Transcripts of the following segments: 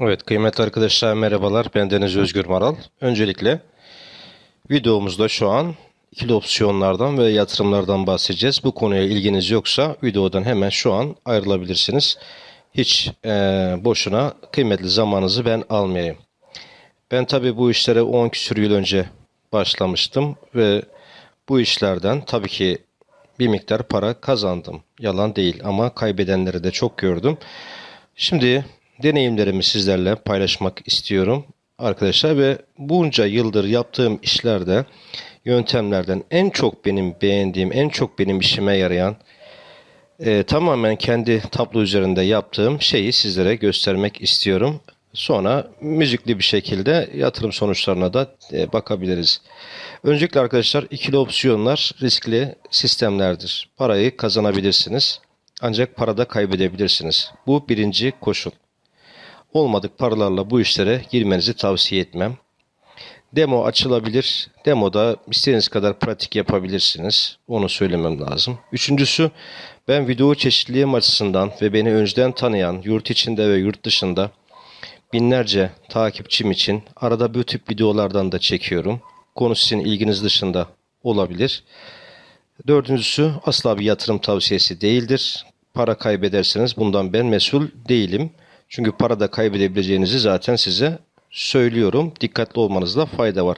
Evet kıymetli arkadaşlar merhabalar ben Deniz Özgür Maral. Öncelikle videomuzda şu an ikili opsiyonlardan ve yatırımlardan bahsedeceğiz. Bu konuya ilginiz yoksa videodan hemen şu an ayrılabilirsiniz. Hiç eee, boşuna kıymetli zamanınızı ben almayayım. Ben tabi bu işlere 10 küsur yıl önce başlamıştım ve bu işlerden tabii ki bir miktar para kazandım. Yalan değil ama kaybedenleri de çok gördüm. Şimdi deneyimlerimi sizlerle paylaşmak istiyorum arkadaşlar ve bunca yıldır yaptığım işlerde yöntemlerden en çok benim beğendiğim, en çok benim işime yarayan e, tamamen kendi tablo üzerinde yaptığım şeyi sizlere göstermek istiyorum. Sonra müzikli bir şekilde yatırım sonuçlarına da e, bakabiliriz. Öncelikle arkadaşlar ikili opsiyonlar riskli sistemlerdir. Parayı kazanabilirsiniz ancak parada kaybedebilirsiniz. Bu birinci koşul. Olmadık paralarla bu işlere girmenizi tavsiye etmem. Demo açılabilir. Demoda istediğiniz kadar pratik yapabilirsiniz. Onu söylemem lazım. Üçüncüsü ben video çeşitliliğim açısından ve beni önceden tanıyan yurt içinde ve yurt dışında binlerce takipçim için arada bu tip videolardan da çekiyorum. Konu sizin ilginiz dışında olabilir. Dördüncüsü asla bir yatırım tavsiyesi değildir. Para kaybederseniz bundan ben mesul değilim. Çünkü para da kaybedebileceğinizi zaten size söylüyorum. Dikkatli olmanızda fayda var.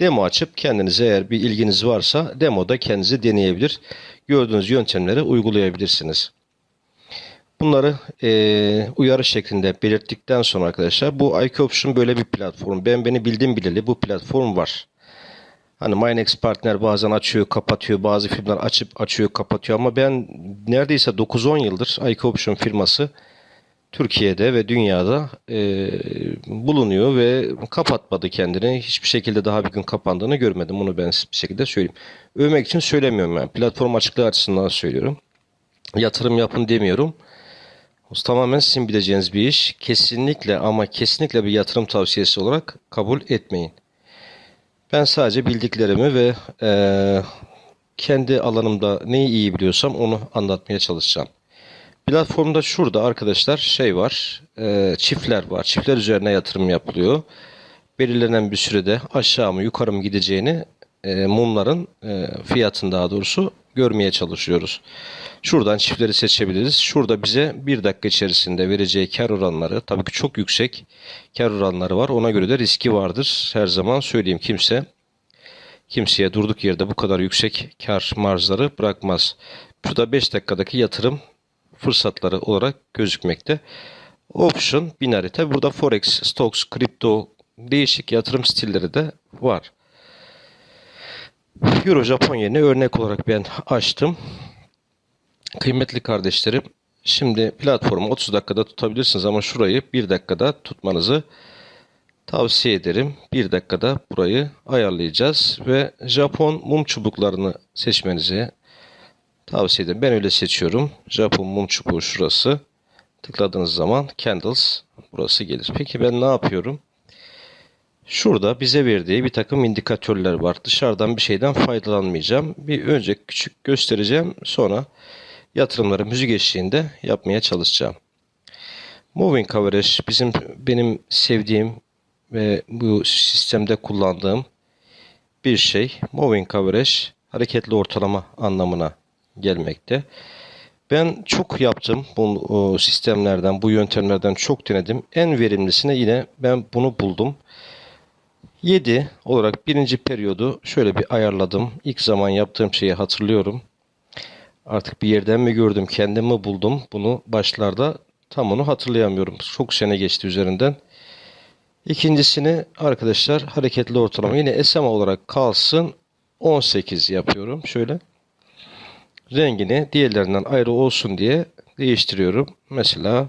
Demo açıp kendinize eğer bir ilginiz varsa demoda kendinizi deneyebilir. Gördüğünüz yöntemleri uygulayabilirsiniz. Bunları eee, uyarı şeklinde belirttikten sonra arkadaşlar bu IQ Option böyle bir platform. Ben beni bildim bileli bu platform var. Hani Minex partner bazen açıyor, kapatıyor. Bazı firmalar açıp açıyor, kapatıyor. Ama ben neredeyse 9-10 yıldır IQ Option firması Türkiye'de ve dünyada e, bulunuyor ve kapatmadı kendini. Hiçbir şekilde daha bir gün kapandığını görmedim. Bunu ben bir şekilde söyleyeyim. Övmek için söylemiyorum yani. Platform açıklığı açısından söylüyorum. Yatırım yapın demiyorum. O tamamen sizin bileceğiniz bir iş. Kesinlikle ama kesinlikle bir yatırım tavsiyesi olarak kabul etmeyin. Ben sadece bildiklerimi ve eee, kendi alanımda neyi iyi biliyorsam onu anlatmaya çalışacağım. Platformda şurada arkadaşlar şey var, eee, çiftler var. Çiftler üzerine yatırım yapılıyor. Belirlenen bir sürede aşağı mı yukarı mı gideceğini eee, mumların eee, fiyatını daha doğrusu görmeye çalışıyoruz. Şuradan çiftleri seçebiliriz. Şurada bize bir dakika içerisinde vereceği kar oranları tabii ki çok yüksek kar oranları var. Ona göre de riski vardır. Her zaman söyleyeyim kimse kimseye durduk yerde bu kadar yüksek kar marjları bırakmaz. Şurada 5 dakikadaki yatırım fırsatları olarak gözükmekte. Option, binary. Tabi burada forex, stocks, kripto değişik yatırım stilleri de var. Euro Japon yeni örnek olarak ben açtım. Kıymetli kardeşlerim, şimdi platformu 30 dakikada tutabilirsiniz ama şurayı 1 dakikada tutmanızı tavsiye ederim. 1 dakikada burayı ayarlayacağız ve Japon mum çubuklarını seçmenizi tavsiye ederim. Ben öyle seçiyorum. Japon mum çubuğu şurası. Tıkladığınız zaman candles burası gelir. Peki ben ne yapıyorum? Şurada bize verdiği bir takım indikatörler var. Dışarıdan bir şeyden faydalanmayacağım. Bir önce küçük göstereceğim. Sonra yatırımları müzik eşliğinde yapmaya çalışacağım. Moving Average bizim benim sevdiğim ve bu sistemde kullandığım bir şey. Moving Average hareketli ortalama anlamına gelmekte. Ben çok yaptım bu sistemlerden, bu yöntemlerden çok denedim. En verimlisine yine ben bunu buldum. 7 olarak birinci periyodu şöyle bir ayarladım. İlk zaman yaptığım şeyi hatırlıyorum. Artık bir yerden mi gördüm, kendim mi buldum bunu başlarda tam onu hatırlayamıyorum. Çok sene geçti üzerinden. İkincisini arkadaşlar hareketli ortalama yine SMA olarak kalsın 18 yapıyorum. Şöyle rengini diğerlerinden ayrı olsun diye değiştiriyorum. Mesela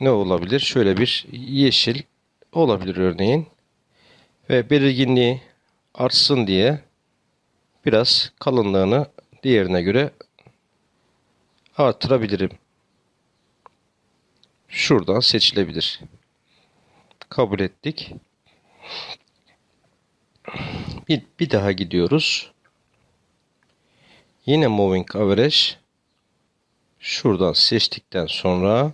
ne olabilir? Şöyle bir yeşil olabilir örneğin. Ve belirginliği artsın diye biraz kalınlığını diğerine göre artırabilirim. Şuradan seçilebilir. Kabul ettik. Bir, bir daha gidiyoruz. Yine moving average. Şuradan seçtikten sonra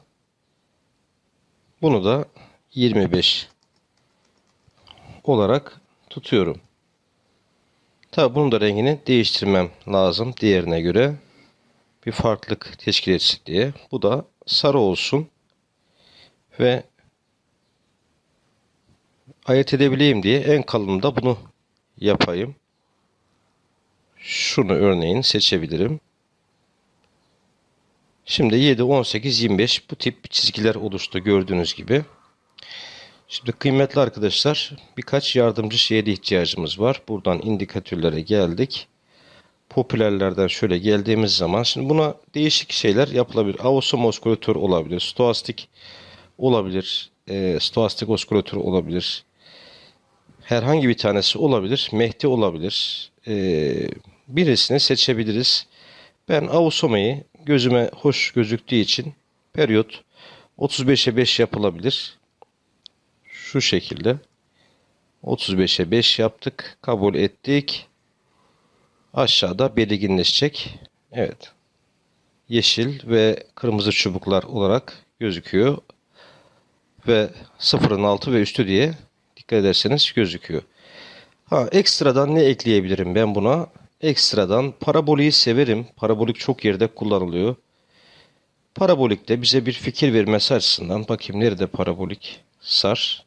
Bunu da 25 olarak tutuyorum. Tabi bunun da rengini değiştirmem lazım diğerine göre. Bir farklılık teşkil etsin diye. Bu da sarı olsun. Ve ayırt edebileyim diye en kalınında bunu yapayım. Şunu örneğin seçebilirim. Şimdi 7, 18, 25 bu tip çizgiler oluştu gördüğünüz gibi. Şimdi kıymetli arkadaşlar birkaç yardımcı şeye ihtiyacımız var. Buradan indikatörlere geldik. Popülerlerden şöyle geldiğimiz zaman şimdi buna değişik şeyler yapılabilir. Avosum oskülatör olabilir. Stoastik olabilir. E, stoastik oskülatör olabilir. Herhangi bir tanesi olabilir. Mehdi olabilir. E, birisini seçebiliriz. Ben Avosoma'yı gözüme hoş gözüktüğü için periyot 35'e 5 yapılabilir. Şu şekilde 35'e 5 yaptık. Kabul ettik. Aşağıda belirginleşecek. Evet. Yeşil ve kırmızı çubuklar olarak gözüküyor. Ve sıfırın altı ve üstü diye dikkat ederseniz gözüküyor. Ha, ekstradan ne ekleyebilirim ben buna? Ekstradan paraboliği severim. Parabolik çok yerde kullanılıyor. Parabolik de bize bir fikir vermesi açısından bakayım nerede parabolik sar.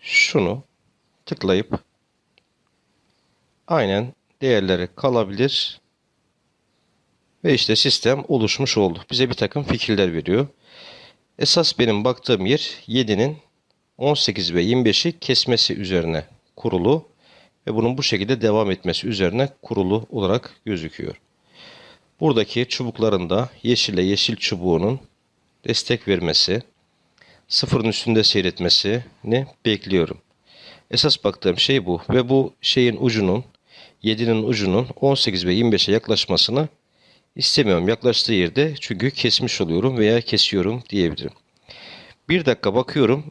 Şunu tıklayıp aynen değerleri kalabilir. Ve işte sistem oluşmuş oldu. Bize bir takım fikirler veriyor. Esas benim baktığım yer 7'nin 18 ve 25'i kesmesi üzerine kurulu ve bunun bu şekilde devam etmesi üzerine kurulu olarak gözüküyor. Buradaki çubukların da yeşile yeşil çubuğunun destek vermesi, sıfırın üstünde seyretmesini bekliyorum. Esas baktığım şey bu ve bu şeyin ucunun 7'nin ucunun 18 ve 25'e yaklaşmasını istemiyorum. Yaklaştığı yerde çünkü kesmiş oluyorum veya kesiyorum diyebilirim. Bir dakika bakıyorum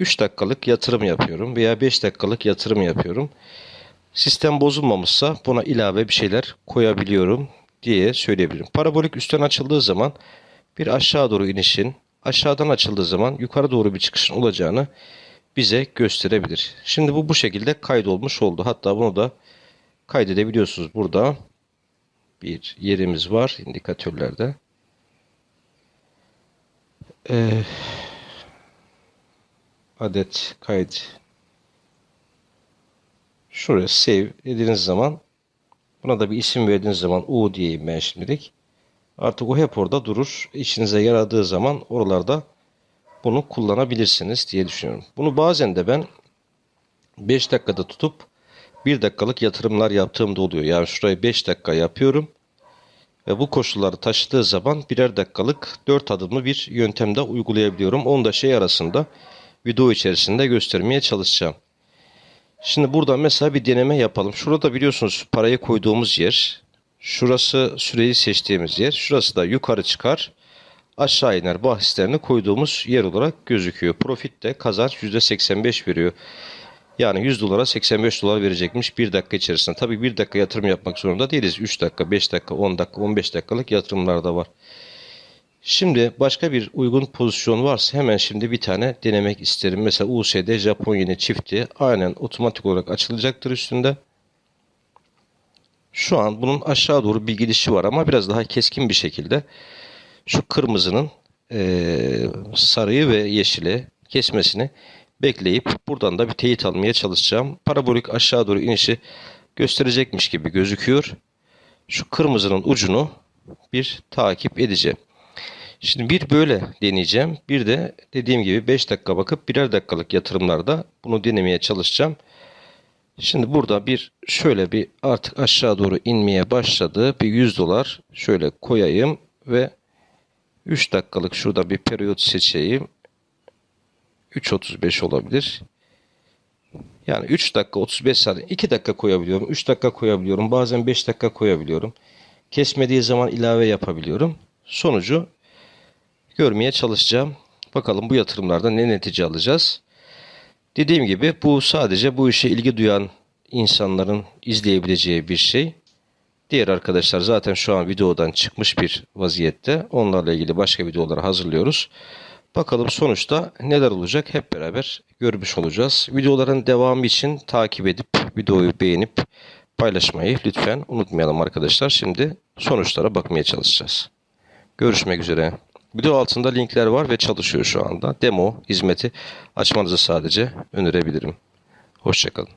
3 dakikalık yatırım yapıyorum veya 5 dakikalık yatırım yapıyorum. Sistem bozulmamışsa buna ilave bir şeyler koyabiliyorum diye söyleyebilirim. Parabolik üstten açıldığı zaman bir aşağı doğru inişin, aşağıdan açıldığı zaman yukarı doğru bir çıkışın olacağını bize gösterebilir. Şimdi bu bu şekilde kaydolmuş oldu. Hatta bunu da kaydedebiliyorsunuz burada. Bir yerimiz var indikatörlerde. Ee, adet kayıt şuraya save dediğiniz zaman buna da bir isim verdiğiniz zaman U diyeyim ben şimdilik. Artık o hep orada durur. İşinize yaradığı zaman oralarda bunu kullanabilirsiniz diye düşünüyorum. Bunu bazen de ben 5 dakikada tutup 1 dakikalık yatırımlar yaptığımda oluyor. Yani şurayı 5 dakika yapıyorum. Ve bu koşulları taşıdığı zaman birer dakikalık 4 adımlı bir yöntemde uygulayabiliyorum. Onu da şey arasında video içerisinde göstermeye çalışacağım. Şimdi burada mesela bir deneme yapalım. Şurada biliyorsunuz parayı koyduğumuz yer. Şurası süreyi seçtiğimiz yer. Şurası da yukarı çıkar. Aşağı iner bahislerini koyduğumuz yer olarak gözüküyor. Profit de kazanç %85 veriyor. Yani 100 dolara 85 dolar verecekmiş bir dakika içerisinde. Tabii bir dakika yatırım yapmak zorunda değiliz. 3 dakika, 5 dakika, 10 dakika, 15 dakikalık yatırımlar da var. Şimdi başka bir uygun pozisyon varsa hemen şimdi bir tane denemek isterim. Mesela USD Japon yeni çifti aynen otomatik olarak açılacaktır üstünde. Şu an bunun aşağı doğru bir gidişi var ama biraz daha keskin bir şekilde şu kırmızının e, sarıyı ve yeşili kesmesini bekleyip buradan da bir teyit almaya çalışacağım. Parabolik aşağı doğru inişi gösterecekmiş gibi gözüküyor. Şu kırmızının ucunu bir takip edeceğim. Şimdi bir böyle deneyeceğim. Bir de dediğim gibi 5 dakika bakıp birer dakikalık yatırımlarda bunu denemeye çalışacağım. Şimdi burada bir şöyle bir artık aşağı doğru inmeye başladı. Bir 100 dolar şöyle koyayım ve 3 dakikalık şurada bir periyot seçeyim. 3.35 olabilir. Yani 3 dakika 35 saniye 2 dakika koyabiliyorum. 3 dakika koyabiliyorum. Bazen 5 dakika koyabiliyorum. Kesmediği zaman ilave yapabiliyorum. Sonucu görmeye çalışacağım. Bakalım bu yatırımlarda ne netice alacağız. Dediğim gibi bu sadece bu işe ilgi duyan insanların izleyebileceği bir şey. Diğer arkadaşlar zaten şu an videodan çıkmış bir vaziyette. Onlarla ilgili başka videoları hazırlıyoruz. Bakalım sonuçta neler olacak hep beraber görmüş olacağız. Videoların devamı için takip edip videoyu beğenip paylaşmayı lütfen unutmayalım arkadaşlar. Şimdi sonuçlara bakmaya çalışacağız. Görüşmek üzere. Video altında linkler var ve çalışıyor şu anda. Demo hizmeti açmanızı sadece önerebilirim. Hoşçakalın.